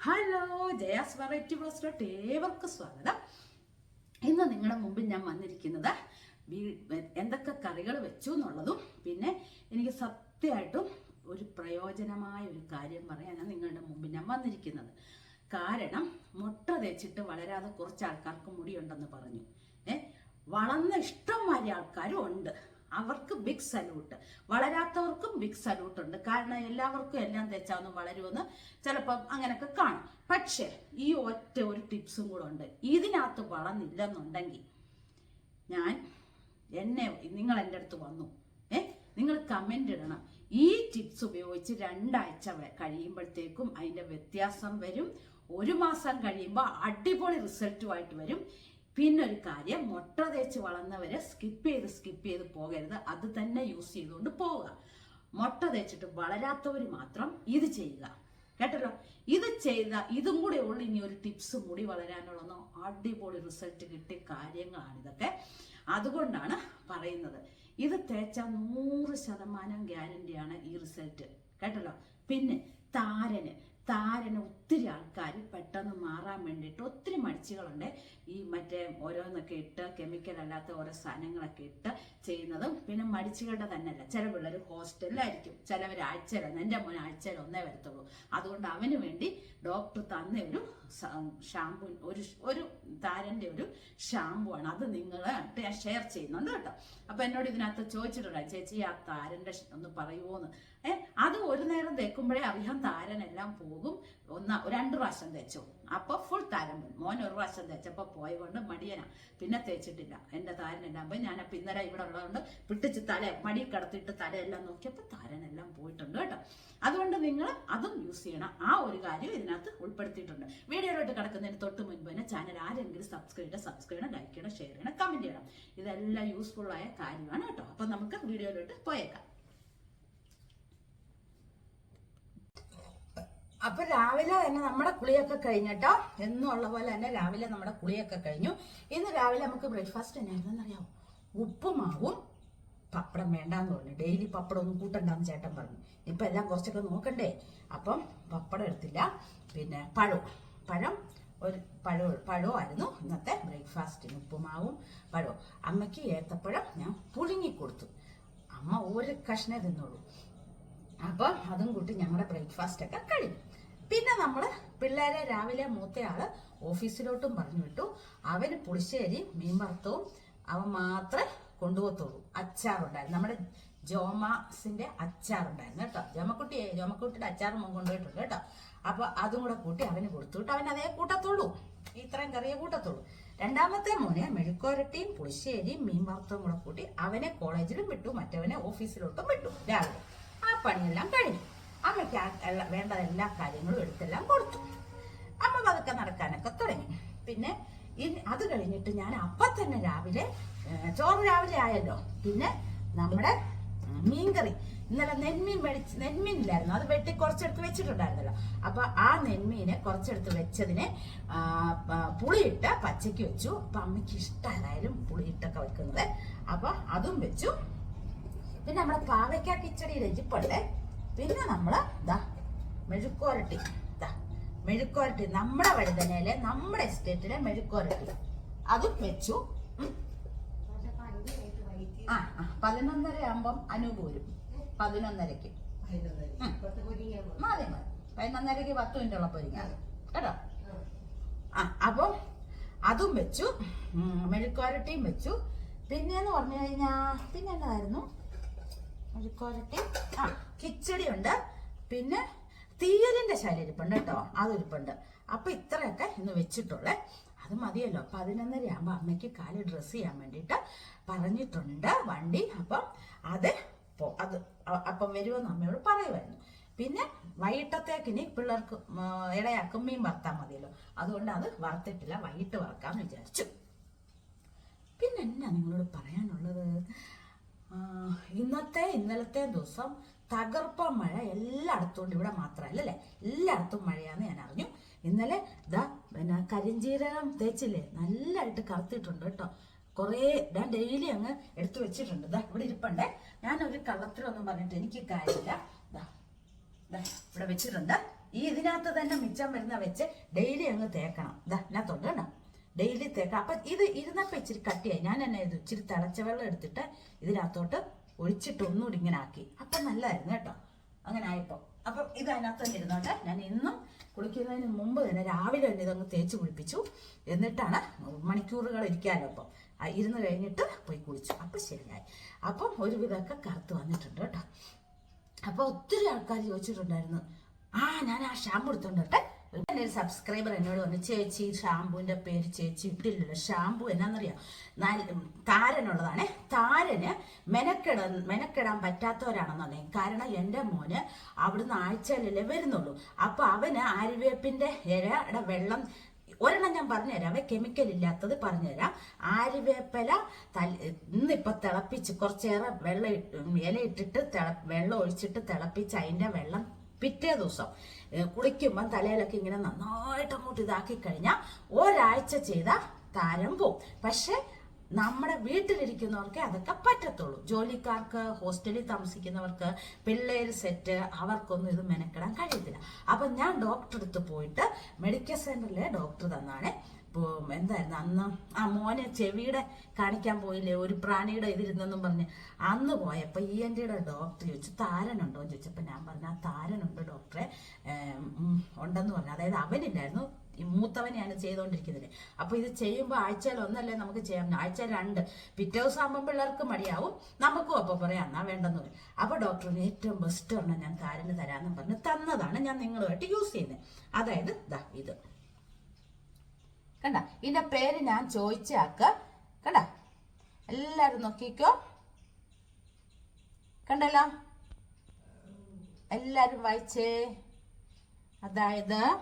Hello Jaya's variety ബ്ലോസിലോട്ട് ഏവർക്കും സ്വാഗതം. ഇന്ന് നിങ്ങളുടെ മുമ്പിൽ ഞാൻ വന്നിരിക്കുന്നത് എന്തൊക്കെ കറികൾ വെച്ചു എന്നുള്ളതും പിന്നെ എനിക്ക് സത്യമായിട്ടും ഒരു പ്രയോജനമായ ഒരു കാര്യം പറയാനാണ് നിങ്ങളുടെ മുമ്പിൽ ഞാൻ വന്നിരിക്കുന്നത്. കാരണം മുട്ട തേച്ചിട്ട് വളരാതെ കുറച്ച് ആൾക്കാർക്ക് മുടിയുണ്ടെന്ന് പറഞ്ഞു. ഏ? വളർന്ന ഇഷ്ടം വരെ ആൾക്കാരും ഉണ്ട്. അവർക്ക് ബിഗ് സല്യൂട്ട് വളരാത്തവർക്കും ബിഗ് സല്യൂട്ട് ഉണ്ട്. കാരണം എല്ലാവർക്കും എല്ലാം തെച്ചാന്ന് വളരുമെന്ന് ചിലപ്പം അങ്ങനെയൊക്കെ കാണും. പക്ഷേ ഈ ഒറ്റ ഒരു ടിപ്സും കൂടെ ഉണ്ട്. ഇതിനകത്ത് വളർന്നില്ലെന്നുണ്ടെങ്കിൽ ഞാൻ എന്നെ നിങ്ങൾ എന്റെ അടുത്ത് വന്നു. ഏ? നിങ്ങൾ കമന്റ് ഇടണം. ഈ ടിപ്സ് ഉപയോഗിച്ച് രണ്ടാഴ്ച കഴിയുമ്പോഴത്തേക്കും അതിന്റെ വ്യത്യാസം വരും. ഒരു മാസം കഴിയുമ്പോൾ അടിപൊളി റിസൾട്ടുമായിട്ട് വരും. പിന്നെ ഒരു കാര്യം മുട്ട തേച്ച് വളർന്നവരെ സ്കിപ്പ് ചെയ്ത് സ്കിപ്പ് ചെയ്ത് പോകരുത്. അത് തന്നെ യൂസ് ചെയ്തുകൊണ്ട് പോവുക. മുട്ട തേച്ചിട്ട് വളരാത്തവർ മാത്രം ഇത് ചെയ്യുക. കേട്ടല്ലോ? ഇത് ചെയ്ത ഇതും കൂടെ ഉള്ളു ഇനി ഒരു ടിപ്സ് മുടി വളരാനുള്ള അടിപൊളി റിസൾട്ട് കിട്ടിയ കാര്യങ്ങളാണ് ഇതൊക്കെ. അതുകൊണ്ടാണ് പറയുന്നത്. ഇത് തേച്ചാൽ നൂറ് ശതമാനം ഗ്യാരണ്ടിയാണ് ഈ റിസൾട്ട് കേട്ടല്ലോ? പിന്നെ താരന്. താരന് ഒത്തിരി ആൾക്കാർ പെട്ടെന്ന് മാറാൻ വേണ്ടിയിട്ട് ഒത്തിരി മടിച്ചുകളുണ്ട്. ഈ മറ്റേ ഓരോന്നൊക്കെ ഇട്ട് കെമിക്കൽ അല്ലാത്ത ഓരോ സാധനങ്ങളൊക്കെ ഇട്ട് ചെയ്യുന്നതും പിന്നെ മടിച്ചുകളുടെ തന്നെയല്ല. ചില പിള്ളേർ ഹോസ്റ്റലിലായിരിക്കും. ചിലവർ ആഴ്ചയിൽ എന്റെ മോൻ ആഴ്ചയിൽ ഒന്നേ വരത്തുള്ളൂ. അതുകൊണ്ട് അവന് വേണ്ടി ഡോക്ടർ തന്ന ഒരു ഷാമ്പു ഒരു ഒരു താരന്റെ ഒരു ഷാമ്പു ആണ്. അത് നിങ്ങൾ ഷെയർ ചെയ്യുന്നുണ്ട് കേട്ടോ. അപ്പോൾ എന്നോട് ഇതിനകത്ത് ചോദിച്ചിട്ടുണ്ട് ചേച്ചി ആ താരന്റെ ഒന്ന് പറയുമോ പറയുമോന്ന് ഏ? അത് ഒരു നേരം തേക്കുമ്പോഴേ അറിയാം താരനെല്ലാം പോകും. ഒന്ന് രണ്ട് പ്രാവശ്യം തേച്ചു. അപ്പൊ ഫുൾ താരൻ പോകും മോൻ ഒരു പ്രാവശ്യം തേച്ചപ്പോ പോയ കൊണ്ട് മടിയനാ. പിന്നെ തേച്ചിട്ടില്ല. എന്റെ താരനെല്ലാം പോയി. ഞാനപ്പോ ഇന്നലെ ഇവിടെ ഉള്ളതുകൊണ്ട് പിട്ടിച്ച് തല മടി കിടത്തിയിട്ട് തലയെല്ലാം നോക്കിയപ്പോ താരനെല്ലാം പോയിട്ടുണ്ട് കേട്ടോ. അതുകൊണ്ട് നിങ്ങൾ അതും യൂസ് ചെയ്യണം. ആ ഒരു കാര്യം ഇതിനകത്ത് ഉൾപ്പെടുത്തിയിട്ടുണ്ട്. വീഡിയോയിലോട്ട് കിടക്കുന്നതിന് തൊട്ട് മുൻപ് തന്നെ ചാനൽ ആരെങ്കിലും സബ്സ്ക്രൈബ് ചെയ്യണം സബ്സ്ക്രൈബ് ചെയ്യണം ലൈക്ക് ചെയ്യണം ഷെയർ ചെയ്യണം കമന്റ് ചെയ്യണം. ഇതെല്ലാം യൂസ്ഫുൾ ആയ കാര്യമാണ് കേട്ടോ. അപ്പൊ നമുക്ക് വീഡിയോയിലോട്ട് പോയേക്കാം. അപ്പൊ രാവിലെ തന്നെ നമ്മുടെ കുളിയൊക്കെ കഴിഞ്ഞിട്ടോ? എന്നുള്ള പോലെ തന്നെ രാവിലെ നമ്മുടെ കുളിയൊക്കെ കഴിഞ്ഞു. ഇന്ന് രാവിലെ നമുക്ക് ബ്രേക്ക്ഫാസ്റ്റ് എന്നായിരുന്നു അറിയാമോ ഉപ്പുമാവും പപ്പടം വേണ്ടാന്ന് പറഞ്ഞു. ഡെയിലി പപ്പടം ഒന്നും കൂട്ടണ്ടെന്ന് ചേട്ടൻ പറഞ്ഞു. ഇപ്പൊ എല്ലാം കുറച്ചൊക്കെ നോക്കണ്ടേ? അപ്പം പപ്പടം എടുത്തില്ല. പിന്നെ പഴം. പഴം ഒരു പഴം ആയിരുന്നു ഇന്നത്തെ ബ്രേക്ക്ഫാസ്റ്റിന് ഉപ്പുമാവും പഴവും. അമ്മയ്ക്ക് ഏത്തപ്പഴം ഞാൻ പുഴുങ്ങി കൊടുത്തു. അമ്മ ഒരു കഷ്ണേ തിന്നുള്ളൂ. അപ്പം അതും കൂട്ടി ഞങ്ങളുടെ ബ്രേക്ക്ഫാസ്റ്റ് ഒക്കെ കഴിഞ്ഞു. പിന്നെ നമ്മൾ പിള്ളേരെ രാവിലെ മൂത്തയാൾ ഓഫീസിലോട്ടും പറഞ്ഞു വിട്ടു. അവന് പുളിശ്ശേരി മീൻ വറുത്തവും അവൻ മാത്രമേ കൊണ്ടുപോകത്തുള്ളൂ. അച്ചാറുണ്ടായിരുന്നു. നമ്മുടെ ജോമാസിന്റെ അച്ചാറുണ്ടായിരുന്നു കേട്ടോ. ജോമക്കുട്ടി ജോമക്കുട്ടിയുടെ അച്ചാർ മോൻ കൊണ്ടുപോയിട്ടുണ്ട് കേട്ടോ. അപ്പൊ അതും കൂടെ കൂട്ടി അവന് കൊടുത്തു വിട്ടു. അവൻ അതേ കൂട്ടത്തുള്ളൂ. ഇത്രയും കറിയെ കൂട്ടത്തുള്ളൂ. രണ്ടാമത്തെ മോനെ മെഴുക്കോരട്ടിയും പുളിശ്ശേരിയും മീൻ വറുത്തവും കൂടെ കൂട്ടി അവനെ കോളേജിലും വിട്ടു. മറ്റവനെ ഓഫീസിലോട്ടും വിട്ടു രാവിലെ. ആ പണിയെല്ലാം കഴിഞ്ഞു. അമ്മയ്ക്ക് വേണ്ട എല്ലാ കാര്യങ്ങളും എടുത്തെല്ലാം കൊടുത്തു. അമ്മ പതുക്കെ നടക്കാനൊക്കെ തുടങ്ങി. പിന്നെ ഇനി അത് കഴിഞ്ഞിട്ട് ഞാൻ അപ്പം തന്നെ രാവിലെ ചോറ് രാവിലെ ആയല്ലോ. പിന്നെ നമ്മുടെ മീൻകറി. ഇന്നലെ നെന്മീൻ മേടിച്ച് നെന്മീനില്ലായിരുന്നു അത് വെട്ടി കുറച്ചെടുത്ത് വെച്ചിട്ടുണ്ടായിരുന്നല്ലോ. അപ്പൊ ആ നെന്മീനെ കുറച്ചെടുത്ത് വെച്ചതിനെ പുളിയിട്ട് പച്ചയ്ക്ക് വെച്ചു. അപ്പൊ അമ്മയ്ക്ക് ഇഷ്ടമായാലും പുളിയിട്ടൊക്കെ വെക്കുന്നത്. അപ്പൊ അതും വെച്ചു. പിന്നെ നമ്മുടെ പാവയ്ക്ക കിച്ചടി ഇരിപ്പുണ്ട്. പിന്നെ നമ്മൾ ദാ മെഴുക്കോരട്ടി ദാ മെഴുക്കോരട്ടി നമ്മുടെ വഴുതനയിലെ നമ്മുടെ എസ്റ്റേറ്റിലെ മെഴുക്കോരട്ടി അതും വെച്ചു. ആ പതിനൊന്നര ആകുമ്പം അനൂപ് പതിനൊന്നരക്ക് മതി മതി. പതിനൊന്നരക്ക് പത്ത് മിനിറ്റ് ഉള്ള പൊരിങ്ങ. കേട്ടോ? ആ അപ്പം അതും വെച്ചു. മെഴുക്കോരട്ടിയും വെച്ചു. പിന്നെന്ന് പറഞ്ഞു കഴിഞ്ഞാ പിന്നെ എന്നതായിരുന്നു മെഴുക്കുവരട്ടി ആ കിച്ചടി ഉണ്ട് പിന്നെ തീയലിന്റെ ശൈലിരിപ്പുണ്ട് കേട്ടോ. അതിരിപ്പുണ്ട്. അപ്പൊ ഇത്രയൊക്കെ ഇന്ന് വെച്ചിട്ടുള്ളേ. അത് മതിയല്ലോ. പതിനൊന്നര ആകുമ്പോൾ അമ്മയ്ക്ക് കാൽ ഡ്രസ്സ് ചെയ്യാൻ വേണ്ടിയിട്ട് പറഞ്ഞിട്ടുണ്ട് വണ്ടി. അപ്പം അത് അത് അപ്പം വരുമെന്ന് അമ്മയോട് പറയുമായിരുന്നു പിന്നെ വൈകിട്ടത്തേക്ക് ഇനി പിള്ളേർക്ക് ഇടയാക്കും മീൻ വറുത്താൽ മതിയല്ലോ. അതുകൊണ്ട് അത് വറുത്തിട്ടില്ല. വൈകിട്ട് വറക്കാമെന്ന് വിചാരിച്ചു. പിന്നെ എന്നാ നിങ്ങളോട് പറയാനുള്ളത്? ഇന്നത്തെ ഇന്നലത്തെ ദിവസം തകർപ്പ മഴ എല്ലായിടത്തും ഉണ്ട് ഇവിടെ മാത്രമല്ല അല്ലേ? എല്ലായിടത്തും മഴയാന്ന് ഞാൻ അറിഞ്ഞു. ഇന്നലെ ദാ പിന്നെ കരിഞ്ചീരകം തേച്ചില്ലേ? നല്ലതായിട്ട് കറുത്തിട്ടുണ്ട് കേട്ടോ. കുറേ ഞാൻ ഡെയിലി അങ്ങ് എടുത്തു വെച്ചിട്ടുണ്ട്. ദാ ഇവിടെ ഇരിപ്പുണ്ടേ. ഞാനൊരു കള്ളത്തിലൊന്നും പറഞ്ഞിട്ട് എനിക്ക് കാര്യമില്ല. ദാ ദാ ഇവിടെ വെച്ചിട്ടുണ്ട്. ഈ ഇതിനകത്ത് തന്നെ മിച്ചം വരുന്ന വെച്ച് ഡെയിലി അങ്ങ് തേക്കണം. ഇതാ ഇതിനകത്തുണ്ട് കേട്ടോ. ഡെയിലി തേക്കാം. അപ്പൊ ഇത് ഇരുന്നപ്പോ ഇച്ചിരി കട്ടിയായി. ഞാൻ എന്നെ ഇത് ഇച്ചിരി തിളച്ച വെള്ളം എടുത്തിട്ട് ഇതിനകത്തോട്ട് ഒഴിച്ചിട്ട് ഒന്നുകൂടി ഇങ്ങനെ ആക്കി. അപ്പൊ നല്ലായിരുന്നു കേട്ടോ. അങ്ങനെ ആയപ്പോ. അപ്പൊ ഇത് അതിനകത്ത് തന്നെ ഇരുന്നോട്ടെ. ഞാൻ ഇന്നും കുളിക്കുന്നതിന് മുമ്പ് തന്നെ രാവിലെ തന്നെ ഇതങ്ങ് തേച്ച് കുളിപ്പിച്ചു. എന്നിട്ടാണ് മണിക്കൂറുകൾ ഇരിക്കാമല്ലോ അപ്പം ഇരുന്ന് കഴിഞ്ഞിട്ട് പോയി കുളിച്ചു. അപ്പം ശരിയായി. അപ്പം ഒരുവിധമൊക്കെ കറുത്ത് വന്നിട്ടുണ്ട് കേട്ടോ. അപ്പോൾ ഒത്തിരി ആൾക്കാർ ചോദിച്ചിട്ടുണ്ടായിരുന്നു. ആ ഞാൻ ആ ഷാമ്പു എടുത്തോണ്ടോട്ടെ എന്റെ ഒരു സബ്സ്ക്രൈബർ എന്നോട് പറഞ്ഞു ചേച്ചി ഷാമ്പുവിന്റെ പേര് ചേച്ചി ഇട്ടില്ലല്ലോ. ഷാമ്പു എന്നാന്നറിയാം? താരനുള്ളതാണ്. താരന് മെനക്കെടാൻ മെനക്കെടാൻ പറ്റാത്തവരാണെന്നുണ്ടെങ്കിൽ കാരണം എന്റെ മോന് അവിടുന്ന് ആഴ്ചയിലല്ലേ വരുന്നുള്ളൂ. അപ്പോൾ അവന് ആര്യവേപ്പിന്റെ ഇരയുടെ വെള്ളം ഒരെണ്ണം ഞാൻ പറഞ്ഞുതരാം. അവ കെമിക്കൽ ഇല്ലാത്തത് പറഞ്ഞുതരാം. ആര്യവേപ്പില തല ഇന്നിപ്പോൾ തിളപ്പിച്ച് കുറച്ചേറെ വെള്ളം ഇല ഇട്ടിട്ട് തിള വെള്ളം ഒഴിച്ചിട്ട് തിളപ്പിച്ച് അതിന്റെ വെള്ളം പിറ്റേ ദിവസം കുളിക്കുമ്പം തലയിലൊക്കെ ഇങ്ങനെ നന്നായിട്ട് അങ്ങോട്ട് ഇതാക്കി കഴിഞ്ഞാൽ ഒരാഴ്ച ചെയ്ത താരം പോവും. പക്ഷെ നമ്മുടെ വീട്ടിലിരിക്കുന്നവർക്ക് അതൊക്കെ പറ്റത്തുള്ളൂ. ജോലിക്കാർക്ക് ഹോസ്റ്റലിൽ താമസിക്കുന്നവർക്ക് പിള്ളേർ സെറ്റ് അവർക്കൊന്നും ഇത് മെനക്കെടാൻ കഴിയത്തില്ല. അപ്പം ഞാൻ ഡോക്ടറെ അടുത്ത് പോയിട്ട് മെഡിക്കൽ സെന്ററിലെ ഡോക്ടർ തന്നാണ്. എന്തായിരുന്നു? അന്ന് ആ മോനെ ചെവിയുടെ കാണിക്കാൻ പോയില്ലേ? ഒരു പ്രാണിയുടെ ഇതിരുന്നെന്നും പറഞ്ഞ്. അന്ന് പോയപ്പോൾ ഇ എൻ ടിയുടെ ഡോക്ടർ ചോദിച്ചു താരനുണ്ടോ? എന്ന് ചോദിച്ചപ്പോൾ ഞാൻ പറഞ്ഞു ആ താരനുണ്ട് ഡോക്ടറെ. ഉണ്ടെന്ന് പറഞ്ഞു. അതായത് അവനില്ലായിരുന്നു മൂത്തവനെയാണ് ചെയ്തുകൊണ്ടിരിക്കുന്നത് അപ്പോൾ ഇത് ചെയ്യുമ്പോൾ ആഴ്ചയിൽ ഒന്നല്ലേ നമുക്ക് ചെയ്യാം ആഴ്ച രണ്ട്. പിറ്റേ ദിവസം ആകുമ്പോൾ പിള്ളേർക്ക് മടിയാവും. നമുക്കും അപ്പോൾ പറയാം എന്നാ വേണ്ടെന്ന് പറയും. അപ്പോൾ ഡോക്ടറിന് ഏറ്റവും ബെസ്റ്റ് ഒരെണ്ണം ഞാൻ താരന് തരാമെന്ന് പറഞ്ഞ് തന്നതാണ് ഞാൻ നിങ്ങളുമായിട്ട് യൂസ് ചെയ്യുന്നത്. അതായത് ദാ ഇത്. കണ്ട? ഇതിന്റെ പേര് ഞാൻ ചോദിച്ചാക്ക കണ്ട? എല്ലാരും നോക്കിക്കോ. കണ്ടല്ലോ? എല്ലാരും വായിച്ചേ. അതായത്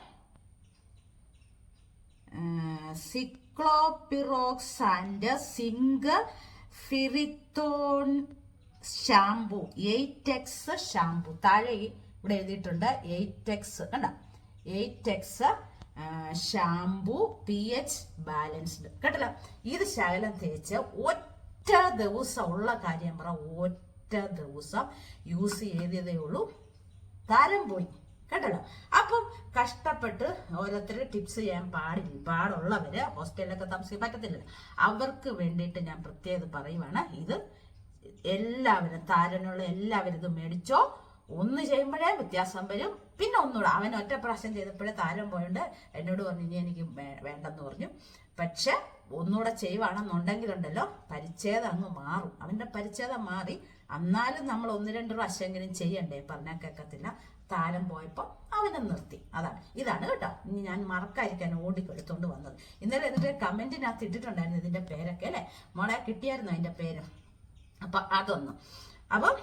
ciclopirox and zinc pyrithione shampoo eight X shampoo. താഴെ ഇവിടെ എഴുതിയിട്ടുണ്ട് എയ്റ്റ് എക്സ് കണ്ട? Eight X shampoo P H balanced കേട്ടല്ലോ? ഇത് ശകലം തേച്ച് ഒറ്റ ദിവസം ഉള്ള കാര്യം പറ. ഒറ്റ ദിവസം യൂസ് ചെയ്തതേ ഉള്ളൂ. താരം പോയി. കേട്ടല്ലോ? അപ്പം കഷ്ടപ്പെട്ട് ഓരോരുത്തർ ടിപ്സ് ചെയ്യാൻ പാടില്ല പാടുള്ളവര് ഹോസ്റ്റലിലൊക്കെ താമസിക്കാൻ പറ്റത്തില്ല അവർക്ക് വേണ്ടിയിട്ട് ഞാൻ പ്രത്യേകത പറയുവാണ്. ഇത് എല്ലാവരും താരനുള്ള എല്ലാവരും ഇത് മേടിച്ചോ. ഒന്ന് ചെയ്യുമ്പോഴേ വ്യത്യാസം വരും. പിന്നെ ഒന്നുകൂടെ. അവൻ ഒറ്റ പ്രാവശ്യം ചെയ്തപ്പോഴേ താരം പോയോണ്ട് എന്നോട് പറഞ്ഞു ഇനി എനിക്ക് വേണ്ടെന്ന് പറഞ്ഞു. പക്ഷെ ഒന്നുകൂടെ ചെയ്യുവാണെന്നുണ്ടെങ്കിലുണ്ടല്ലോ പരിച്ഛേദം അങ്ങ് മാറും. അവന്റെ പരിച്ഛേദം മാറി. എന്നാലും നമ്മൾ ഒന്ന് രണ്ട് പ്രാവശ്യമെങ്കിലും ചെയ്യണ്ടേ? പറഞ്ഞാൽ കേൾക്കത്തില്ല താരം പോയപ്പോൾ അവനെ നിർത്തി. അതാണ്. ഇതാണ് കേട്ടോ. ഇനി ഞാൻ മറക്കാതിരിക്കാൻ ഓടിക്കെടുത്തോണ്ട് വന്നത്. ഇന്നലെ എന്നിട്ട് കമന്റിനകത്ത് ഇട്ടിട്ടുണ്ടായിരുന്നു ഇതിന്റെ പേരൊക്കെ അല്ലേ? മോളെ കിട്ടിയായിരുന്നു അതിന്റെ പേര്? അപ്പൊ അതൊന്നും. അപ്പം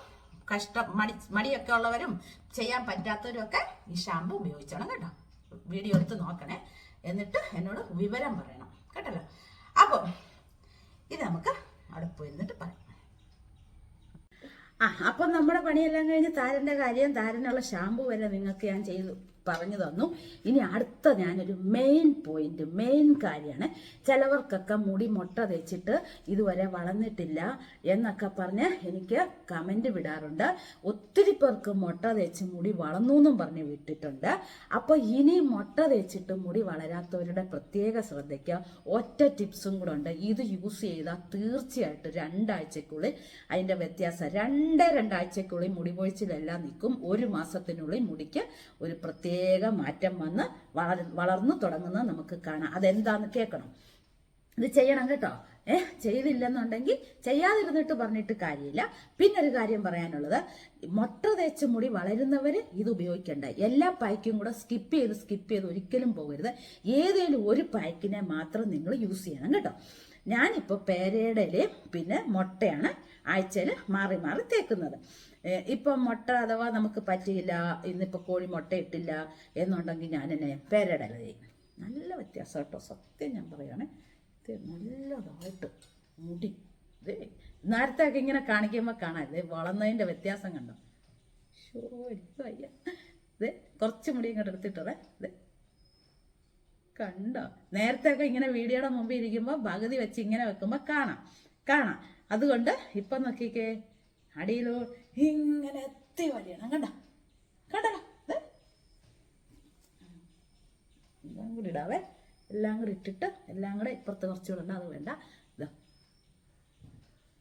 കഷ്ടം മടി മടിയൊക്കെ ഉള്ളവരും ചെയ്യാൻ പറ്റാത്തവരും ഒക്കെ ഈ ഷാമ്പു ഉപയോഗിച്ചോണം കേട്ടോ. വീഡിയോ എടുത്ത് നോക്കണേ. എന്നിട്ട് എന്നോട് വിവരം പറയണം കേട്ടല്ലോ. അപ്പം ഇത് നമുക്ക് അവിടെ പോയി ഇരുന്നിട്ട് പറയാം. ആ അപ്പം നമ്മുടെ പണിയെല്ലാം കഴിഞ്ഞ് താരന്റെ കാര്യം താരനുള്ള ഷാമ്പു വരെ നിങ്ങൾക്ക് ഞാൻ ചെയ്തു. പറഞ്ഞു തന്നു. ഇനി അടുത്ത ഞാനൊരു മെയിൻ പോയിന്റ് മെയിൻ കാര്യമാണ്. ചിലവർക്കൊക്കെ മുടി മുട്ട തേച്ചിട്ട് ഇതുവരെ വളർന്നിട്ടില്ല എന്നൊക്കെ പറഞ്ഞ് എനിക്ക് കമന്റ് വിടാറുണ്ട് ഒത്തിരി പേർക്ക് മുട്ട തേച്ച് മുടി വളർന്നു എന്നും പറഞ്ഞ് വിട്ടിട്ടുണ്ട്. അപ്പോൾ ഇനി മുട്ട തേച്ചിട്ട് മുടി വളരാത്തവരുടെ പ്രത്യേക ശ്രദ്ധയ്ക്ക് ഒറ്റ ടിപ്സും കൂടെ ഉണ്ട്. ഇത് യൂസ് ചെയ്താൽ തീർച്ചയായിട്ടും രണ്ടാഴ്ചക്കുള്ളിൽ അതിന്റെ വ്യത്യാസം രണ്ടേ രണ്ടാഴ്ചക്കുള്ളിൽ മുടി പൊഴിച്ചിലെല്ലാം നിൽക്കും. ഒരു മാസത്തിനുള്ളിൽ മുടിക്ക് ഒരു പ്രത്യേക മാറ്റം വന്ന് വളർ വളർന്നു തുടങ്ങുന്നത് നമുക്ക് കാണാം. അതെന്താന്ന് കേൾക്കണം. ഇത് ചെയ്യണം കേട്ടോ. ഏഹ് ചെയ്തില്ലെന്നുണ്ടെങ്കിൽ ചെയ്യാതിരുന്നിട്ട് പറഞ്ഞിട്ട് കാര്യമില്ല. പിന്നെ ഒരു കാര്യം പറയാനുള്ളത്. മൊട്ട തേച്ച മുടി വളരുന്നവർ ഇത് ഉപയോഗിക്കേണ്ട. എല്ലാ പായ്ക്കും കൂടെ സ്കിപ്പ് ചെയ്ത് സ്കിപ്പ് ചെയ്ത് ഒരിക്കലും പോകരുത്. ഏതെങ്കിലും ഒരു പായ്ക്കിനെ മാത്രം നിങ്ങൾ യൂസ് ചെയ്യണം കേട്ടോ. ഞാനിപ്പോൾ പേരയുടെ ഇലയും പിന്നെ മുട്ടയാണ് ആഴ്ചയിൽ മാറി മാറി തേക്കുന്നത്. ഇപ്പം മുട്ട അഥവാ നമുക്ക് പറ്റിയില്ല ഇന്നിപ്പോൾ കോഴി മുട്ട ഇട്ടില്ല എന്നുണ്ടെങ്കിൽ ഞാൻ എന്നെ പേരയുടെ ഇല ചെയ്യും. നല്ല വ്യത്യാസം കേട്ടോ. സത്യം ഞാൻ പറയുകയാണേ നല്ലതായിട്ട് മുടി. നേരത്തെ ഒക്കെ ഇങ്ങനെ കാണിക്കുമ്പോൾ കാണാം. ഇത് വളർന്നതിന്റെ വ്യത്യാസം കണ്ടോ? ഷോ എനിക്ക് ഇത് കുറച്ച് മുടി ഇങ്ങോട്ട് എടുത്തിട്ടതേ ഇത് കണ്ടോ? നേരത്തെ ഒക്കെ ഇങ്ങനെ വീഡിയോയുടെ മുമ്പിൽ ഇരിക്കുമ്പോൾ പകുതി വെച്ച് ഇങ്ങനെ വെക്കുമ്പോൾ കാണാം. കാണാം. അതുകൊണ്ട് ഇപ്പം നോക്കിക്കേ അടിയിലോ ഇങ്ങനെ എത്തി വലിയണം. കണ്ട. എല്ലാം കൂടി ഇടാവേ എല്ലാം കൂടി ഇട്ടിട്ട് എല്ലാം കൂടെ ഇപ്പുറത്ത് കുറച്ചുകൂടെ ഉണ്ട്. അത് വേണ്ട. ഇതാ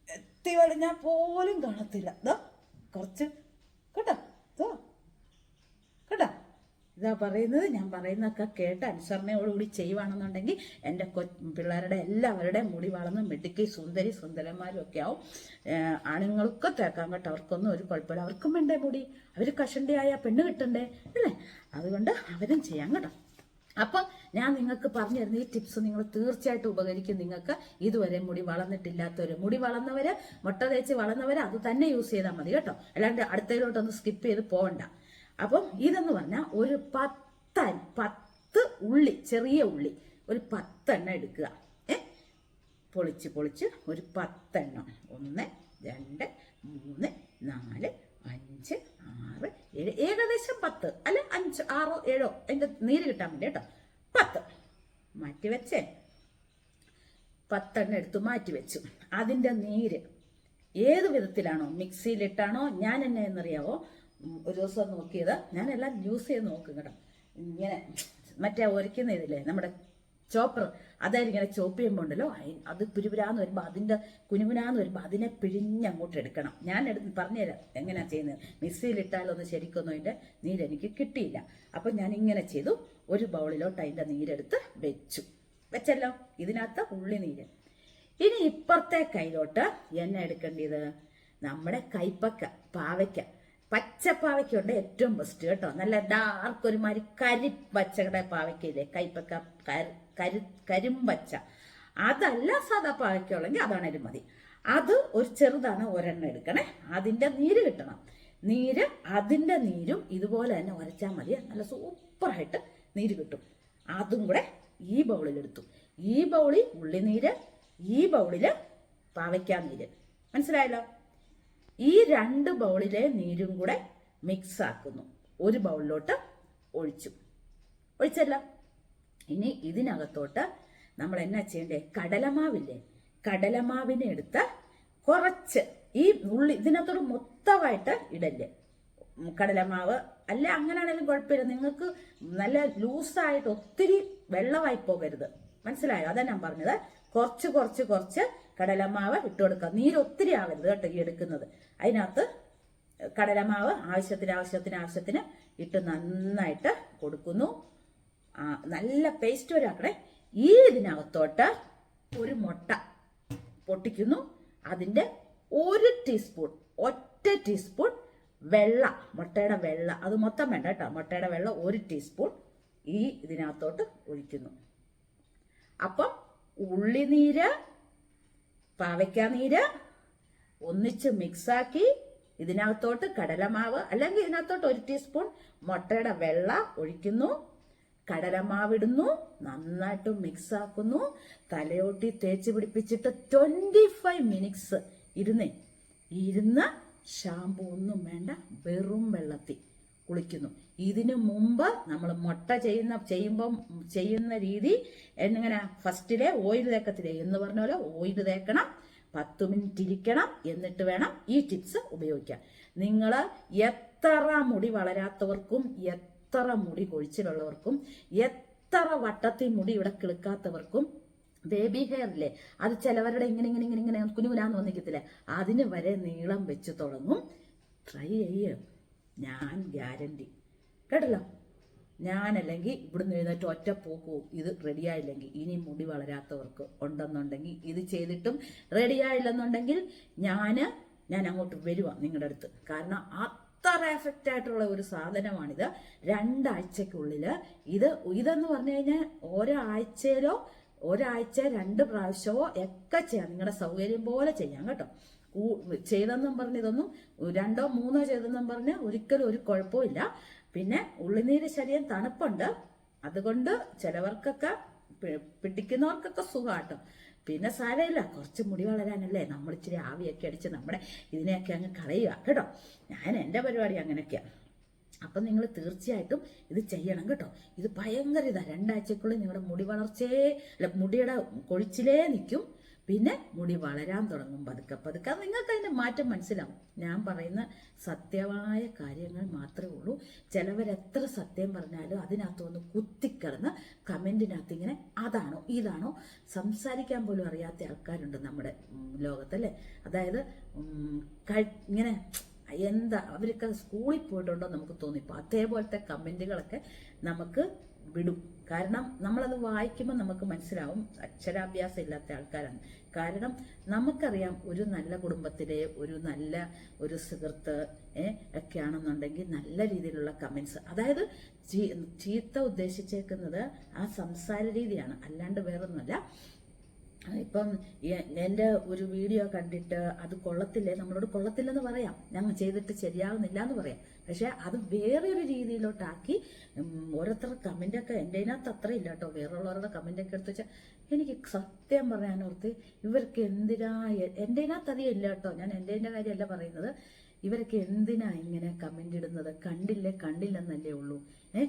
എത്തി വലിഞ്ഞാൽ പോലും കാണത്തില്ല. ഇതാ കുറച്ച്. കേട്ടോ ഇതാ പറയുന്നത് ഞാൻ പറയുന്നതൊക്കെ കേട്ട് അനുസരണയോടുകൂടി ചെയ്യുവാണെന്നുണ്ടെങ്കിൽ എന്റെ കൊ പിള്ളേരുടെ എല്ലാവരുടെയും മുടി വളർന്ന് മിടുക്കി സുന്ദരി സുന്ദരന്മാരും ഒക്കെ ആവും ആണുങ്ങൾക്ക് തേക്കാൻ കേട്ടോ അവർക്കൊന്നും ഒരു കുഴപ്പമില്ല. അവർക്കും വേണ്ടേ മുടി? അവർ കഷണ്ടിയായ പെണ്ണ് കിട്ടണ്ടേ? അല്ലേ? അതുകൊണ്ട് അവരും ചെയ്യാം കേട്ടോ. അപ്പം ഞാൻ നിങ്ങൾക്ക് പറഞ്ഞു തരുന്ന ഈ ടിപ്സ് നിങ്ങൾ തീർച്ചയായിട്ടും ഉപകരിക്കും. നിങ്ങൾക്ക് ഇതുവരെ മുടി വളർന്നിട്ടില്ലാത്തവര് മുടി വളർന്നവര് മുട്ട തേച്ച് വളർന്നവര് അത് തന്നെ യൂസ് ചെയ്താൽ മതി കേട്ടോ. അല്ലാണ്ട് അടുത്തതിലോട്ടൊന്ന് സ്കിപ്പ് ചെയ്ത് പോകണ്ട അപ്പം ഇതെന്ന് പറഞ്ഞാൽ ഒരു പത്ത് പത്ത് ഉള്ളി ചെറിയ ഉള്ളി ഒരു പത്തെണ്ണം എടുക്കുക. ഏ? പൊളിച്ച് പൊളിച്ച് ഒരു പത്തെണ്ണം. ഒന്ന് രണ്ട് മൂന്ന് നാല് അഞ്ച് ആറ് ഏഴ് ഏകദേശം പത്ത്. അല്ല അഞ്ച് ആറോ ഏഴോ എന്റെ നീര് കിട്ടാൻ വേണ്ടി കേട്ടോ. പത്ത്. മാറ്റി വെച്ചേ. പത്തെണ്ണം എടുത്ത് മാറ്റി വെച്ചു. അതിന്റെ നീര് ഏത് വിധത്തിലാണോ? മിക്സിയിലിട്ടാണോ? ഞാൻ എന്നെ എന്നറിയാവോ ഒരു ദിവസം നോക്കിയത്. ഞാൻ എല്ലാം യൂസ് ചെയ്ത് നോക്കും കേട്ടോ. ഇങ്ങനെ മറ്റേ ഒരയ്ക്കുന്ന ഇതില്ലേ നമ്മുടെ ചോപ്പർ അതായത് ഇങ്ങനെ ചോപ്പ് ചെയ്യുമ്പോൾ ഉണ്ടല്ലോ അത് പിരിപിരാന്ന് വരുമ്പോൾ അതിന്റെ കുനുകുനാന്ന് വരുമ്പോൾ അതിനെ പിഴിഞ്ഞ് അങ്ങോട്ട് എടുക്കണം. ഞാൻ എടുത്ത് പറഞ്ഞുതരാം എങ്ങനെയാണ് ചെയ്യുന്നത്. മിക്സിയിലിട്ടാലൊന്നും ശരിക്കൊന്നും അതിന്റെ നീരെനിക്ക് കിട്ടിയില്ല. അപ്പം ഞാൻ ഇങ്ങനെ ചെയ്തു. ഒരു ബൗളിലോട്ട് അതിന്റെ നീരെടുത്ത് വെച്ചു. വെച്ചല്ലോ ഇതിനകത്ത് ഉള്ളി നീര്. ഇനി ഇപ്പുറത്തെ കയ്യിലോട്ട് എന്നെ എടുക്കേണ്ടത്? നമ്മുടെ കൈപ്പക്ക പാവയ്ക്ക. പച്ചപ്പാവയ്ക്കുണ്ട് ഏറ്റവും ബെസ്റ്റ് കേട്ടോ. നല്ല ഡാർക്ക് ഒരുമാതിരി കരി പച്ചകളുടെ പാവയ്ക്കില്ലേ? കൈപ്പക്ക കരു കരിം അതല്ല സാധാ പാവയ്ക്കുള്ളെങ്കിൽ അതാണേലും മതി. അത് ഒരു ചെറുതാണ് ഒരെണ്ണം എടുക്കണേ. അതിന്റെ നീര് കിട്ടണം. നീര് അതിന്റെ നീരും ഇതുപോലെ തന്നെ ഉരച്ചാൽ മതി. നല്ല സൂപ്പറായിട്ട് നീര് കിട്ടും. അതും കൂടെ ഈ ബൗളിലെടുത്തു ഈ ബൗളിൽ ഉള്ളിനീര് ഈ ബൗളിൽ പാവയ്ക്കാ നീര്. മനസ്സിലായല്ലോ? ഈ രണ്ട് ബൗളിലെ നീരും കൂടെ മിക്സ് ആക്കുന്നു. ഒരു ബൗളിലോട്ട് ഒഴിച്ചു. ഒഴിച്ചല്ല. ഇനി ഇതിനകത്തോട്ട് നമ്മൾ എന്നാ ചെയ്യണ്ടേ? കടലമാവില്ലേ? കടലമാവിനെ എടുത്ത് കുറച്ച് ഈ ഉള്ളി ഇതിനകത്തോട് മൊത്തമായിട്ട് ഇടല്ലേ? കടലമാവ് അല്ല അങ്ങനെയാണെങ്കിലും കുഴപ്പമില്ല. നിങ്ങൾക്ക് നല്ല ലൂസായിട്ട് ഒത്തിരി വെള്ളമായി പോകരുത്. മനസ്സിലായോ? അതാ ഞാൻ പറഞ്ഞത്. കുറച്ച് കുറച്ച് കുറച്ച് കടലമാവ് ഇട്ട് കൊടുക്കുക. നീര് ഒത്തിരി ആവരുത് കേട്ടോ ഈ എടുക്കുന്നത്. അതിനകത്ത് കടലമാവ് ആവശ്യത്തിന് ആവശ്യത്തിന് ആവശ്യത്തിന് ഇട്ട് നന്നായിട്ട് കൊടുക്കുന്നു. നല്ല പേസ്റ്റ് ഒരാക്കണേ. ഈ ഇതിനകത്തോട്ട് ഒരു മുട്ട പൊട്ടിക്കുന്നു. അതിന്റെ ഒരു ടീസ്പൂൺ ഒറ്റ ടീസ്പൂൺ വെള്ള മുട്ടയുടെ വെള്ള. അത് മൊത്തം വേണ്ട കേട്ടോ. മുട്ടയുടെ വെള്ള ഒരു ടീസ്പൂൺ ഈ ഇതിനകത്തോട്ട് ഒഴിക്കുന്നു. അപ്പം ഉള്ളിനീര് പാവയ്ക്കാ നീര് ഒന്നിച്ച് മിക്സാക്കി ഇതിനകത്തോട്ട് കടലമാവ് അല്ലെങ്കിൽ ഇതിനകത്തോട്ട് ഒരു ടീസ്പൂൺ മുട്ടയുടെ വെള്ള ഒഴിക്കുന്നു. കടലമാവിടുന്നു നന്നായിട്ട് മിക്സ് ആക്കുന്നു തലയോട്ടി തേച്ച് പിടിപ്പിച്ചിട്ട് ട്വന്റി ഫൈവ് മിനിറ്റ്സ് ഇരുന്നേ. ഇരുന്ന് ഷാമ്പു ഒന്നും വേണ്ട വെറും വെള്ളത്തിൽ കുളിക്കുന്നു. ഇതിനു മുമ്പ് നമ്മൾ മുട്ട ചെയ്യുന്ന ചെയ്യുമ്പം ചെയ്യുന്ന രീതി എങ്ങനെ ഫസ്റ്റിലെ ഓയിൽ തേക്കത്തിലെ എന്ന് പറഞ്ഞ പോലെ ഓയിൽ തേക്കണം പത്ത് മിനിറ്റ് ഇരിക്കണം എന്നിട്ട് വേണം ഈ ടിപ്സ് ഉപയോഗിക്കാൻ. നിങ്ങൾ എത്ര മുടി വളരാത്തവർക്കും എത്ര മുടി കൊഴിച്ചിലുള്ളവർക്കും എത്ര വട്ടത്തിൽ മുടി ഇവിടെ കിളുക്കാത്തവർക്കും ബേബി ഹെയറില്ലേ അത് ചിലവരുടെ ഇങ്ങനെ ഇങ്ങനെ ഇങ്ങനെ ഇങ്ങനെ കുനുകുനാന്ന് വന്നിക്കത്തില്ലേ അതിന് വരെ നീളം വെച്ച് തുടങ്ങും. ട്രൈ ചെയ്യും. ഞാൻ ഗ്യാരണ്ടി കേട്ടല്ലോ? ഞാനല്ലെങ്കിൽ ഇവിടുന്ന് എഴുന്നേറ്റ് ഒറ്റ പോക്കു. ഇത് റെഡിയായില്ലെങ്കിൽ ഇനി മുടി വളരാത്തവർക്ക് ഉണ്ടെന്നുണ്ടെങ്കിൽ ഇത് ചെയ്തിട്ടും റെഡിയായില്ലെന്നുണ്ടെങ്കിൽ ഞാൻ ഞാൻ അങ്ങോട്ട് വരുക നിങ്ങളുടെ അടുത്ത്. കാരണം അത്ര എഫക്റ്റ് ആയിട്ടുള്ള ഒരു സാധനമാണിത്. രണ്ടാഴ്ചക്കുള്ളിൽ ഇത് ഇതെന്ന് പറഞ്ഞു കഴിഞ്ഞാൽ ഒരാഴ്ചയിലോ ഒരാഴ്ച രണ്ട് പ്രാവശ്യമോ ഒക്കെ ചെയ്യാം. നിങ്ങളുടെ സൗകര്യം പോലെ ചെയ്യാം കേട്ടോ. ചെയ്തെന്നും പറഞ്ഞ് ഇതൊന്നും രണ്ടോ മൂന്നോ ചെയ്തെന്നും പറഞ്ഞ് ഒരിക്കലും ഒരു കുഴപ്പമില്ല പിന്നെ ഉള്ളിനീര് ശരീരം തണുപ്പുണ്ട്. അതുകൊണ്ട് ചിലവർക്കൊക്കെ പിടിക്കുന്നവർക്കൊക്കെ സുഖാട്ടോ. പിന്നെ സാരമില്ല കുറച്ച് മുടി വളരാനല്ലേ നമ്മൾ ഇച്ചിരി ആവിയൊക്കെ അടിച്ച് നമ്മുടെ ഇതിനെയൊക്കെ അങ്ങ് കളയുക കേട്ടോ? ഞാൻ എന്റെ പരിപാടി അങ്ങനെയൊക്കെയാണ് അപ്പം നിങ്ങൾ തീർച്ചയായിട്ടും ഇത് ചെയ്യണം കേട്ടോ? ഇത് ഭയങ്കര ഇതാണ് രണ്ടാഴ്ചക്കുള്ളിൽ നിങ്ങളുടെ മുടി വളർച്ചയെ അല്ല മുടിയുടെ കൊഴിച്ചിലേ നിൽക്കും. പിന്നെ മുടി വളരാൻ തുടങ്ങും. പതുക്കെ പതുക്കെ. നിങ്ങൾക്ക് അതിന്റെ മാറ്റം മനസ്സിലാവും. ഞാൻ പറയുന്ന സത്യമായ കാര്യങ്ങൾ മാത്രമേ ഉള്ളൂ. ചിലവരെത്ര സത്യം പറഞ്ഞാലും അതിനകത്തൊന്ന് കുത്തിക്കിടന്ന് കമന്റിനകത്ത് ഇങ്ങനെ അതാണോ ഇതാണോ സംസാരിക്കാൻ പോലും അറിയാത്ത ആൾക്കാരുണ്ട് നമ്മുടെ ലോകത്തല്ലേ? അതായത് ഇങ്ങനെ എന്താ അവരൊക്കെ സ്കൂളിൽ പോയിട്ടുണ്ടോ നമുക്ക് തോന്നിപ്പോ അതേപോലത്തെ കമന്റുകളൊക്കെ നമുക്ക് വിടും. കാരണം നമ്മളത് വായിക്കുമ്പോൾ നമുക്ക് മനസ്സിലാവും അക്ഷരാഭ്യാസം ഇല്ലാത്ത ആൾക്കാരാണ്. കാരണം നമുക്കറിയാം ഒരു നല്ല കുടുംബത്തിലെ ഒരു നല്ല ഒരു സുഹൃത്ത് ഒക്കെ ഒക്കെയാണെന്നുണ്ടെങ്കിൽ നല്ല രീതിയിലുള്ള കമൻസ് അതായത് ചീത്ത ഉദ്ദേശിച്ചേക്കുന്നത് ആ സംസാര രീതിയാണ്. അല്ലാണ്ട് വേറൊന്നുമല്ല. ഇപ്പം എന്റെ ഒരു വീഡിയോ കണ്ടിട്ട് അത് കൊള്ളത്തില്ലേ? നമ്മളോട് കൊള്ളത്തില്ലെന്ന് പറയാം. ഞങ്ങൾ ചെയ്തിട്ട് ശരിയാവുന്നില്ല എന്ന് പറയാം. പക്ഷെ അത് വേറെ ഒരു രീതിയിലോട്ടാക്കി ഓരോരുത്തർ കമന്റൊക്കെ എന്റെ അതിനകത്ത് അത്ര ഇല്ല കേട്ടോ. വേറെയുള്ളവരുടെ കമന്റൊക്കെ എടുത്ത് വെച്ചാൽ എനിക്ക് സത്യം പറയാനോർത്ത് ഇവർക്ക് എന്തിനാ എന്റെ അതിനകത്ത് അധികം ഇല്ല കേട്ടോ. ഞാൻ എന്റെ അതിന്റെ കാര്യമല്ല പറയുന്നത്. ഇവരൊക്കെ എന്തിനാ ഇങ്ങനെ കമന്റ് ഇടുന്നത്? കണ്ടില്ലേ? കണ്ടില്ലെന്നല്ലേ ഉള്ളൂ. ഏ?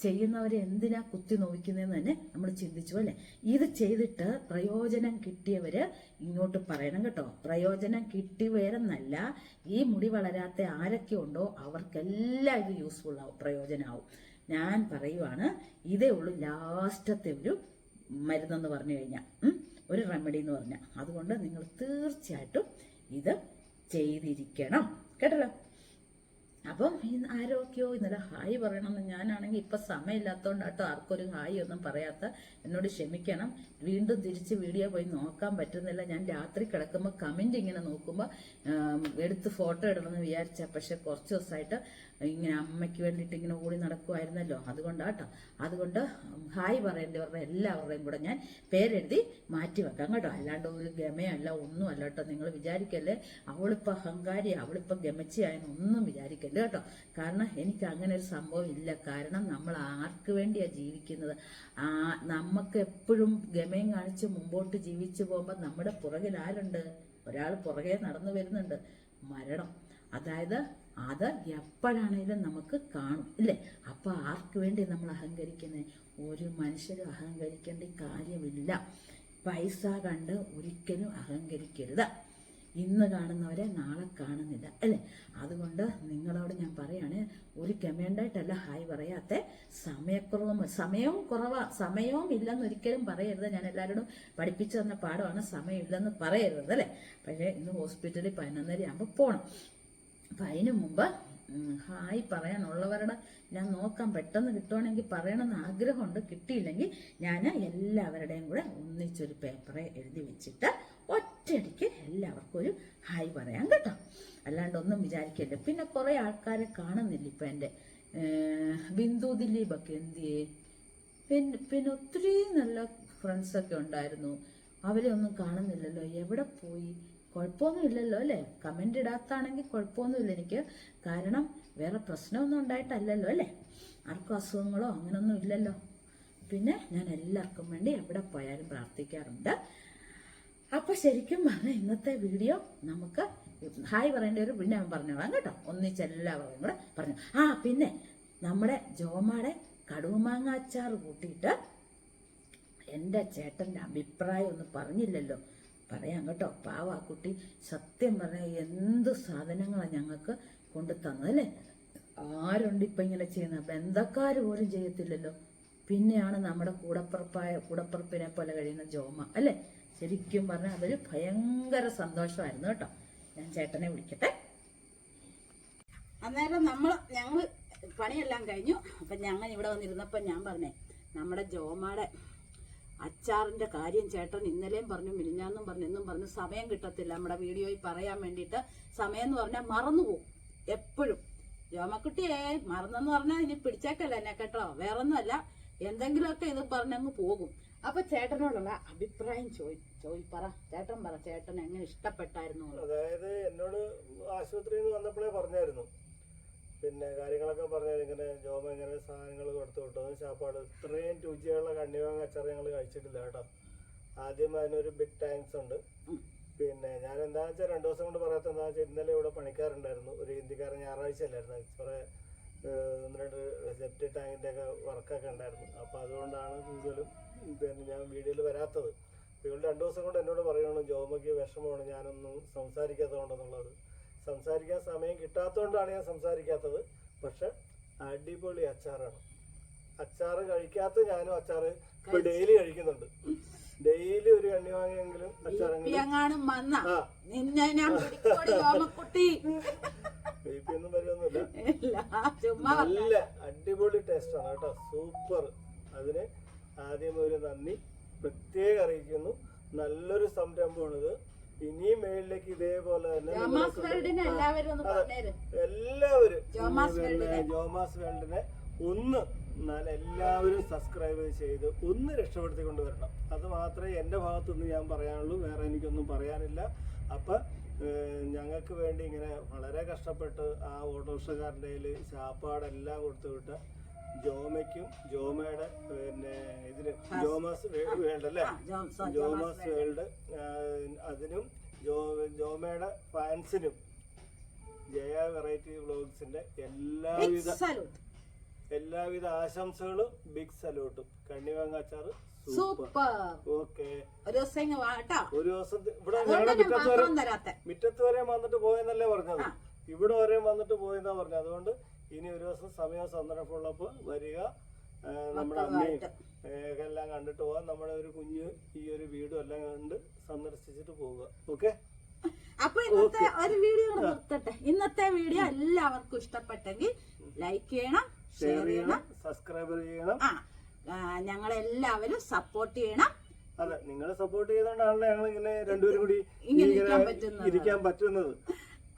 ചെയ്യുന്നവരെ എന്തിനാ കുത്തി നോവിക്കുന്നതെന്ന് തന്നെ നമ്മൾ ചിന്തിച്ചു അല്ലേ? ഇത് ചെയ്തിട്ട് പ്രയോജനം കിട്ടിയവര് ഇങ്ങോട്ട് പറയണം കേട്ടോ. പ്രയോജനം കിട്ടിയവരെന്നല്ല ഈ മുടി വളരാത്ത ആരൊക്കെ ഉണ്ടോ അവർക്കെല്ലാം ഇത് യൂസ്ഫുൾ ആവും പ്രയോജനമാവും. ഞാൻ പറയുവാണ് ഇതേ ഉള്ളൂ ലാസ്റ്റത്തെ ഒരു മരുന്നെന്ന് പറഞ്ഞു കഴിഞ്ഞാൽ ഒരു റെമഡി എന്ന് പറഞ്ഞാൽ അതുകൊണ്ട് നിങ്ങൾ തീർച്ചയായിട്ടും ഇത് ചെയ്തിരിക്കണം. കേട്ടല്ലോ? അപ്പം ഈ ആരോഗ്യമോ ഇന്നലെ ഹായ് പറയണമെന്ന് ഞാനാണെങ്കിൽ ഇപ്പം സമയമില്ലാത്തതുകൊണ്ട് കേട്ടോ ആർക്കൊരു ഹായ് ഒന്നും പറയാത്ത എന്നോട് ക്ഷമിക്കണം. വീണ്ടും തിരിച്ച് വീഡിയോ പോയി നോക്കാൻ പറ്റുന്നില്ല. ഞാൻ രാത്രി കിടക്കുമ്പോൾ കമന്റ് ഇങ്ങനെ നോക്കുമ്പോൾ എടുത്ത് ഫോട്ടോ ഇടണമെന്ന് വിചാരിച്ച. പക്ഷെ കുറച്ച് ദിവസമായിട്ട് ഇങ്ങനെ അമ്മയ്ക്ക് വേണ്ടിയിട്ട് ഇങ്ങനെ ഓടി നടക്കുമായിരുന്നല്ലോ അതുകൊണ്ടാട്ടോ. അതുകൊണ്ട് ഹായ് പറയേണ്ടവരുടെ എല്ലാവരുടെയും കൂടെ ഞാൻ പേരെഴുതി മാറ്റി വെക്കാം കേട്ടോ. അല്ലാണ്ട് ഒരു ഗമയല്ല ഒന്നും അല്ല കേട്ടോ. നിങ്ങൾ വിചാരിക്കല്ലേ അവളിപ്പോൾ അഹങ്കാരി അവളിപ്പോൾ ഗമച്ചിയായെന്ന് ഒന്നും വിചാരിക്കല്ലേ കേട്ടോ. കാരണം എനിക്ക് അങ്ങനെ ഒരു സംഭവം ഇല്ല. കാരണം നമ്മൾ ആർക്ക് വേണ്ടിയാണ് ജീവിക്കുന്നത്? ആ നമുക്ക് എപ്പോഴും ഗമയം കാണിച്ച് മുമ്പോട്ട് ജീവിച്ചു പോകുമ്പോൾ നമ്മുടെ പുറകിൽ ആരുണ്ട്? ഒരാൾ പുറകെ നടന്നു വരുന്നുണ്ട്. മരണം. അതായത് അത് എപ്പോഴാണേലും നമുക്ക് കാണും ഇല്ലേ? അപ്പൊ ആർക്ക് വേണ്ടി നമ്മൾ അഹങ്കരിക്കുന്നത് ഒരു മനുഷ്യരും അഹങ്കരിക്കേണ്ട കാര്യമില്ല. പൈസ കണ്ട് ഒരിക്കലും അഹങ്കരിക്കരുത്. ഇന്ന് കാണുന്നവരെ നാളെ കാണുന്നില്ല അല്ലേ? അതുകൊണ്ട് നിങ്ങളോട് ഞാൻ പറയാണ് ഒരു കമേണ്ടായിട്ടല്ല ഹായ് പറയാത്ത. സമയക്കുറവും സമയവും കുറവാ. സമയവും ഇല്ലെന്ന് ഒരിക്കലും പറയരുത്. ഞാൻ എല്ലാവരോടും പഠിപ്പിച്ചു തന്ന പാഠമാണ് സമയമില്ലെന്ന് പറയരുത് അല്ലേ? പക്ഷേ ഇന്ന് ഹോസ്പിറ്റലിൽ പതിനൊന്നര ആകുമ്പോൾ പോകണം അപ്പം അതിനു മുമ്പ് ഹായ് പറയാനുള്ളവരുടെ ഞാൻ നോക്കാം. പെട്ടെന്ന് കിട്ടുവാണെങ്കിൽ പറയണമെന്ന് ആഗ്രഹമുണ്ട്. കിട്ടിയില്ലെങ്കിൽ ഞാൻ എല്ലാവരുടെയും കൂടെ ഒന്നിച്ചൊരു പേപ്പറെ എഴുതി വെച്ചിട്ട് ഒറ്റയടിക്ക് എല്ലാവർക്കും ഒരു ഹായ് പറയാം കേട്ടോ. അല്ലാണ്ട് ഒന്നും വിചാരിക്കല്ലേ. പിന്നെ കുറേ ആൾക്കാരെ കാണുന്നില്ല ഇപ്പം എന്റെ ബിന്ദു ദിലീപൊക്കെ എന്തിയേ പിന്നെ പിന്നെ ഒത്തിരി നല്ല ഫ്രണ്ട്സൊക്കെ ഉണ്ടായിരുന്നു. അവരെ ഒന്നും കാണുന്നില്ലല്ലോ. എവിടെ പോയി? കുഴപ്പമൊന്നും ഇല്ലല്ലോ അല്ലേ? കമന്റ് ഇടാത്താണെങ്കിൽ കുഴപ്പമൊന്നുമില്ല. എനിക്ക് കാരണം വേറെ പ്രശ്നമൊന്നും ഉണ്ടായിട്ടല്ലല്ലോ അല്ലേ? ആർക്കും അസുഖങ്ങളോ അങ്ങനൊന്നും ഇല്ലല്ലോ. പിന്നെ ഞാൻ എല്ലാവർക്കും വേണ്ടി എവിടെ പോയാലും പ്രാർത്ഥിക്കാറുണ്ട്. അപ്പോൾ ശരിക്കും പറഞ്ഞ ഇന്നത്തെ വീഡിയോ നമുക്ക് ഹായ് പറയേണ്ട ഒരു പിന്നെ ഞാൻ പറഞ്ഞോളാം കേട്ടോ. ഒന്നിച്ച് എല്ലാവരും കൂടെ പറഞ്ഞു. ആ പിന്നെ നമ്മുടെ ജോമാടെ കടുവമാങ്ങ അച്ചാർ കൂട്ടിയിട്ട് എന്റെ ചേട്ടന്റെ അഭിപ്രായം ഒന്നും പറഞ്ഞില്ലല്ലോ. പറയാം കേട്ടോ. പാവ കുട്ടി സത്യം പറഞ്ഞാൽ എന്ത് സാധനങ്ങളാണ് ഞങ്ങൾക്ക് കൊണ്ടു തന്നതല്ലേ ആരുണ്ട് ഇപ്പം ഇങ്ങനെ ചെയ്യുന്നത്? ബന്ധക്കാർ പോലും ചെയ്യത്തില്ലല്ലോ. പിന്നെയാണ് നമ്മുടെ കൂടപ്പുറപ്പായ കൂടപ്പുറപ്പിനെ പോലെ കഴിയുന്ന ജോമ അല്ലേ? ശരിക്കും പറഞ്ഞാൽ അതൊരു ഭയങ്കര സന്തോഷമായിരുന്നു കേട്ടോ. ഞാൻ ചേട്ടനെ വിളിക്കട്ടെ. അന്നേരം നമ്മൾ ഞങ്ങൾ പണിയെല്ലാം കഴിഞ്ഞു. അപ്പം ഞങ്ങൾ ഇവിടെ വന്നിരുന്നപ്പോൾ ഞാൻ പറഞ്ഞേ നമ്മുടെ ജോമാടെ അച്ചാറിന്റെ കാര്യം ചേട്ടൻ ഇന്നലെയും പറഞ്ഞു മിനിഞ്ഞാന്നും പറഞ്ഞു എന്നും പറഞ്ഞു സമയം കിട്ടത്തില്ല. നമ്മുടെ വീഡിയോയിൽ പറയാൻ വേണ്ടിയിട്ട് സമയം എന്ന് പറഞ്ഞാൽ മറന്നുപോകും എപ്പോഴും. രോമക്കുട്ടിയെ മറന്നെന്ന് പറഞ്ഞാൽ ഇനി പിടിച്ചേക്കല്ല എന്നെ കേട്ടോ? വേറൊന്നുമല്ല. എന്തെങ്കിലുമൊക്കെ ഇത് പറഞ്ഞങ്ങ് പോകും. അപ്പൊ ചേട്ടനോടുള്ള അഭിപ്രായം ചോദി പറ. ചേട്ടൻ പറ ചേട്ടൻ എങ്ങനെ ഇഷ്ടപ്പെട്ടായിരുന്നു? അതായത് എന്നോട് ആശുപത്രിയിൽ നിന്ന് വന്നപ്പോഴേ പറഞ്ഞായിരുന്നു. പിന്നെ കാര്യങ്ങളൊക്കെ പറഞ്ഞാൽ ഇങ്ങനെ ജോമ ഇങ്ങനെ സാധനങ്ങൾ കൊടുത്തു വിട്ടു ചാപ്പാട്. ഇത്രയും രുചിയുള്ള കണ്ണിവാങ്ങ അച്ചാർ ഞങ്ങൾ കഴിച്ചിട്ടില്ല കേട്ടോ. ആദ്യം അതിനൊരു ബിഗ് താങ്ക്സ് ഉണ്ട്. പിന്നെ ഞാൻ എന്താണെന്ന് വെച്ചാൽ രണ്ടു ദിവസം കൊണ്ട് പറയാത്ത എന്താ വെച്ചാൽ ഇന്നലെ ഇവിടെ പണിക്കാരുണ്ടായിരുന്നു. ഒരു ഹിന്ദിക്കാരൻ ഞായറാഴ്ച അല്ലായിരുന്നു. കുറെ ഒന്ന് രണ്ട് സെപ്റ്റി ടാങ്കിന്റെ ഒക്കെ വർക്കൊക്കെ ഉണ്ടായിരുന്നു. അപ്പോൾ അതുകൊണ്ടാണ് കൂടുതലും പിന്നെ ഞാൻ വീഡിയോയിൽ വരാത്തത്. ഇവൾ രണ്ടു ദിവസം കൊണ്ട് എന്നോട് പറയുകയാണ് ജോമയ്ക്ക് വിഷമമാണ് ഞാനൊന്നും സംസാരിക്കാത്തതുകൊണ്ടെന്നുള്ളത്. സംസാരിക്കാൻ സമയം കിട്ടാത്തതുകൊണ്ടാണ് ഞാൻ സംസാരിക്കാത്തത്. പക്ഷെ അടിപൊളി അച്ചാറാണ്. അച്ചാറ് കഴിക്കാത്ത ഞാനും അച്ചാറ് ഇപ്പൊ ഡെയിലി കഴിക്കുന്നുണ്ട്. ഡെയിലി ഒരു കണ്ണി വാങ്ങിയെങ്കിലും അച്ചാറെങ്കിലും ഒന്നും വരുമൊന്നുമില്ല നല്ല അടിപൊളി ടേസ്റ്റ് ആണ് കേട്ടോ. സൂപ്പർ. അതിന് ആദ്യം ഒരു നന്ദി. പ്രത്യേകം അറിയിക്കുന്നു. നല്ലൊരു സംരംഭമാണിത്. ഇനിയും മേളിലേക്ക് ഇതേപോലെ തന്നെ എല്ലാവരും ജോമാസ് വേൾഡിനെ ഒന്ന് എന്നാൽ എല്ലാവരും സബ്സ്ക്രൈബ് ചെയ്ത് ഒന്ന് രക്ഷപ്പെടുത്തി കൊണ്ടുവരണം അത് മാത്രമേ എന്റെ ഭാഗത്തുനിന്ന് ഞാൻ പറയാനുള്ളൂ. വേറെ എനിക്കൊന്നും പറയാനില്ല. അപ്പം ഞങ്ങൾക്ക് വേണ്ടി ഇങ്ങനെ വളരെ കഷ്ടപ്പെട്ട് ആ ഓട്ടോറിക്ഷക്കാരന്റെ കയ്യിൽ ചാപ്പാടെല്ലാം കൊടുത്തു വിട്ട ജോമയ്ക്കും ജോമയുടെ പിന്നെ ഇതിന് ജോമാസ് വേൾഡ് അല്ലേ ജോമസ് വേൾഡ് അതിനും ജോ ജോമയുടെ ഫാൻസിനും ജയ വെറൈറ്റി വ്ളോഗ്സിന്റെ എല്ലാവിധ എല്ലാവിധ ആശംസകളും ബിഗ് സല്യൂട്ടും കണ്ണിവാങ്ങാച്ചാർ സൂപ്പർ. സൂപ്പർ. ഓക്കെ. ഒരു ദിവസം ഒരു ദിവസം ഇവിടെ മിറ്റത്ത് വരെ വന്നിട്ട് പോയെന്നല്ലേ പറഞ്ഞത്. ഇവിടെ വരെ വന്നിട്ട് പോയെന്നാ പറഞ്ഞത്. അതുകൊണ്ട് ഇനി ഒരു ദിവസം സമയം സന്ദർഭമുള്ളപ്പോൾ വരിക. നമ്മുടെ അമ്മയും. എല്ലാം കണ്ടിട്ട് പോവാം. നമ്മുടെ ഒരു കുഞ്ഞ് ഈ ഒരു വീടും എല്ലാം കണ്ട് സന്ദർശിച്ചിട്ട് പോവുക. ഓക്കെ? അപ്പൊ ഇന്നത്തെ ഒരു വീഡിയോ നിർത്തട്ടെ. ഇന്നത്തെ വീഡിയോ എല്ലാവർക്കും ഇഷ്ടപ്പെട്ടെങ്കിൽ ലൈക്ക് ചെയ്യണം ഷെയർ ചെയ്യണം സബ്സ്ക്രൈബ് ചെയ്യണം. ഞങ്ങളെല്ലാവരും സപ്പോർട്ട് ചെയ്യണം. അതെ നിങ്ങൾ സപ്പോർട്ട് ചെയ്തോണ്ടാണല്ലോ ഞങ്ങൾ ഇങ്ങനെ രണ്ടുപേരും കൂടി ഇരിക്കാൻ പറ്റുന്നത്.